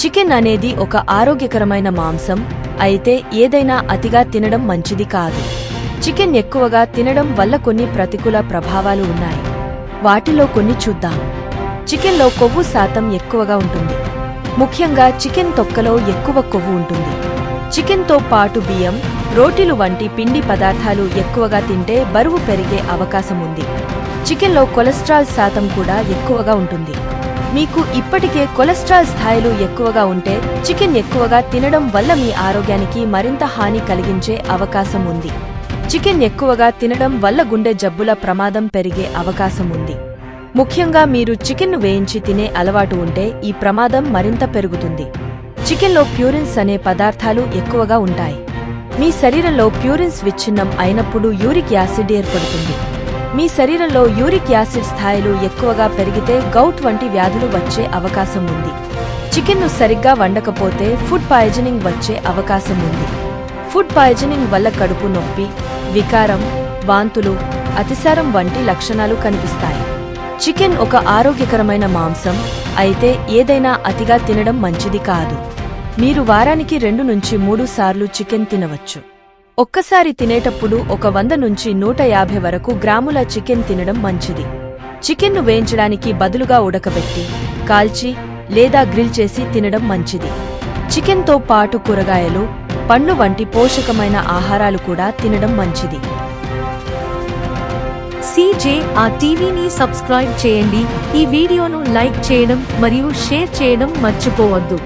Chicken అనేది ఒక ఆరోగ్యకరమైన మాంసం అయితే ఏదైనా అతిగా తినడం మంచిది కాదు. చికెన్ ఎక్కువగా తినడం వల్ల కొన్ని ప్రతికూల ప్రభావాలు ఉన్నాయి. వాటిలో కొన్ని చూద్దాం. చికెన్లో కొవ్వు శాతం ఎక్కువగా ఉంటుంది. ముఖ్యంగా చికెన్ తొక్కలో ఎక్కువ కొవ్వు ఉంటుంది. చికెన్తో పాటు బియ్యం రోటీలు వంటి పిండి పదార్థాలు ఎక్కువగా తింటే బరువు పెరిగే అవకాశం ఉంది. చికెన్లో కొలెస్ట్రాల్ శాతం కూడా ఎక్కువగా ఉంటుంది. మీకు ఇప్పటికే కొలెస్ట్రాల్ స్థాయిలు ఎక్కువగా ఉంటే చికెన్ ఎక్కువగా తినడం వల్ల మీ ఆరోగ్యానికి మరింత హాని కలిగించే అవకాశం ఉంది. చికెన్ ఎక్కువగా తినడం వల్ల గుండె జబ్బుల ప్రమాదం పెరిగే అవకాశం ఉంది. ముఖ్యంగా మీరు చికెన్ను వేయించి తినే అలవాటు ఉంటే ఈ ప్రమాదం మరింత పెరుగుతుంది. చికెన్లో ప్యూరిన్స్ అనే పదార్థాలు ఎక్కువగా ఉంటాయి. మీ శరీరంలో ప్యూరిన్స్ విచ్ఛిన్నం అయినప్పుడు యూరిక్ యాసిడ్ ఏర్పడుతుంది. మీ శరీరంలో యూరిక్ యాసిడ్ స్థాయిలు ఎక్కువగా పెరిగితే గౌట్ వంటి వ్యాధులు వచ్చే అవకాశం ఉంది. చికెన్ను సరిగ్గా వండకపోతే ఫుడ్ పాయిజనింగ్ వచ్చే అవకాశం ఉంది. ఫుడ్ పాయిజనింగ్ వల్ల కడుపు నొప్పి వికారం వాంతులు అతిసారం వంటి లక్షణాలు కనిపిస్తాయి. చికెన్ ఒక ఆరోగ్యకరమైన మాంసం అయితే ఏదైనా అతిగా తినడం మంచిది కాదు. మీరు వారానికి రెండు నుంచి మూడు సార్లు చికెన్ తినవచ్చు. ఒక్కసారి తినేటప్పుడు ఒక వంద నుంచి నూట యాభై వరకు గ్రాముల చికెన్ తినడం మంచిది. చికెన్ను వేయించడానికి బదులుగా ఉడకబెట్టి కాల్చి లేదా గ్రిల్ చేసి తినడం మంచిది. చికెన్తో పాటు కూరగాయలు పండ్లు వంటి పోషకమైన ఆహారాలు కూడా తినడం మంచిది. సీజే ఆ టీవీని సబ్స్క్రైబ్ చేయండి. ఈ వీడియోను లైక్ చేయడం మరియు షేర్ చేయడం మర్చిపోవద్దు.